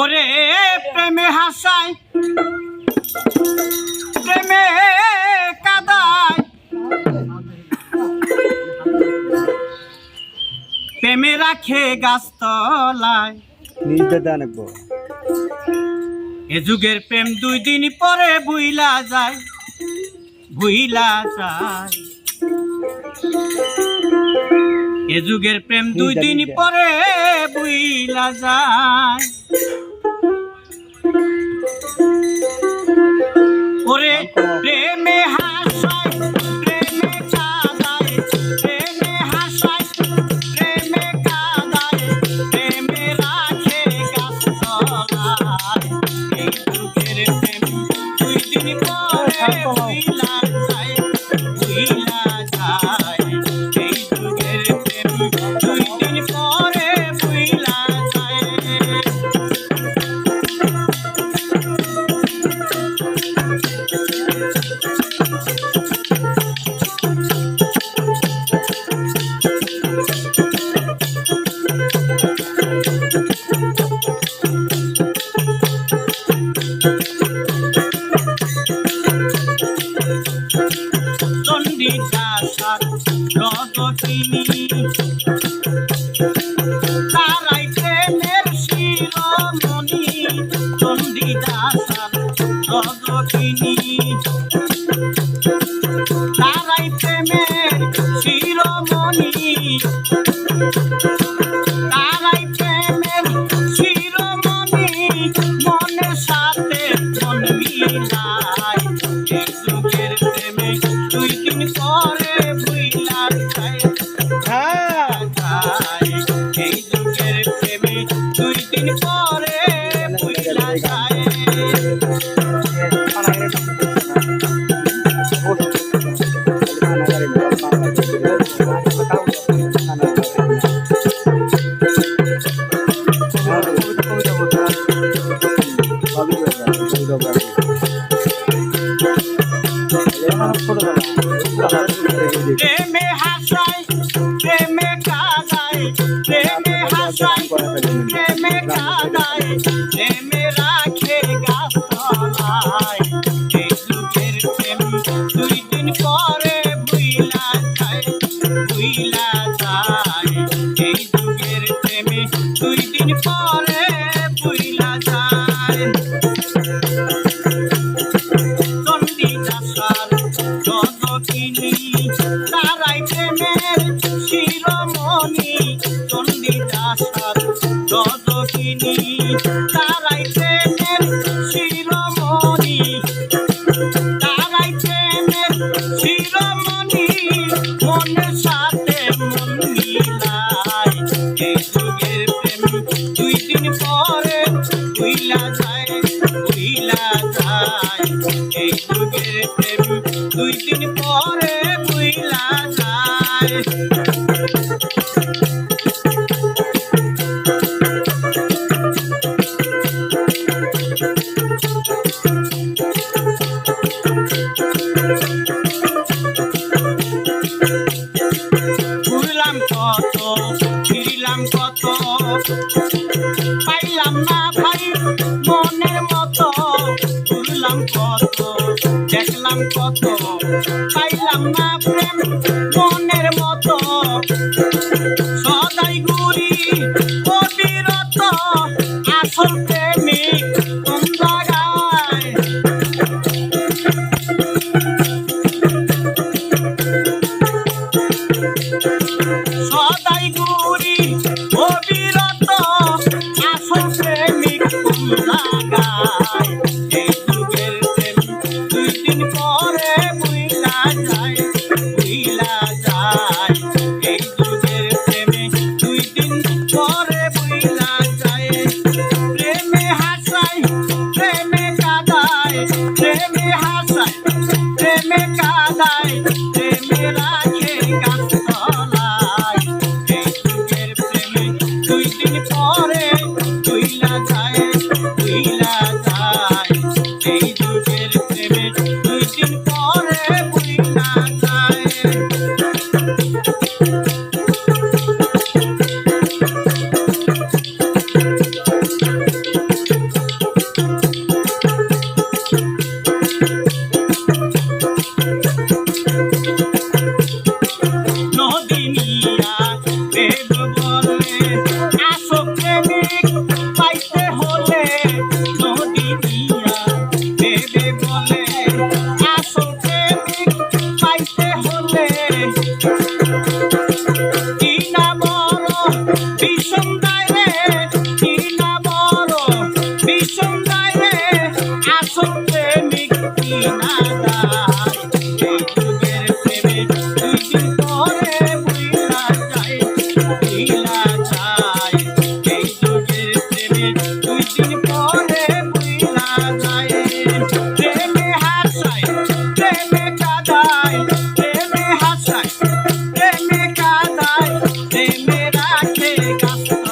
ওরে প্রেমে হাসায় প্রেমে কাদায় প্রেমে রাখে গাছতলায়। এ যুগের প্রেম দুই দিন পরে বুইলা যায় বুইলা যায়। এ যুগের প্রেম দুই দিন পরে বুইলা যায়। ওরে তারাই প্রেমের শিরোমণি চণ্ডীদাসার রজকিনী। যুগের প্রেম দুই দিন পরে ভুইলা যায় ভুইলা যায় এই যুগের প্রেমে দুই দিন পরে ভুইলা যায় চণ্ডীদাসার যতকিনি তারাই প্রেমের শিরোমণি যতকিনি তারাই প্রেমের শিরোমণি। তারাই প্রেমের শিরোমণি, মনের সাথে মন মিলায়। এই যুগের প্রেম দুই দিন পরে ভুইলা যায় ভুইলা যায়। এই যুগের প্রেম দুই দিন পরে ভুইলা যায়। কত ফিরিলাম কত? পাইলাম না ভাই মনের মতো ঘুরলাম কত, দেখলাম কত, পাইলাম না প্রেম মনের কাদায় প্রেমে হাসায় প্রেমে প্রেমে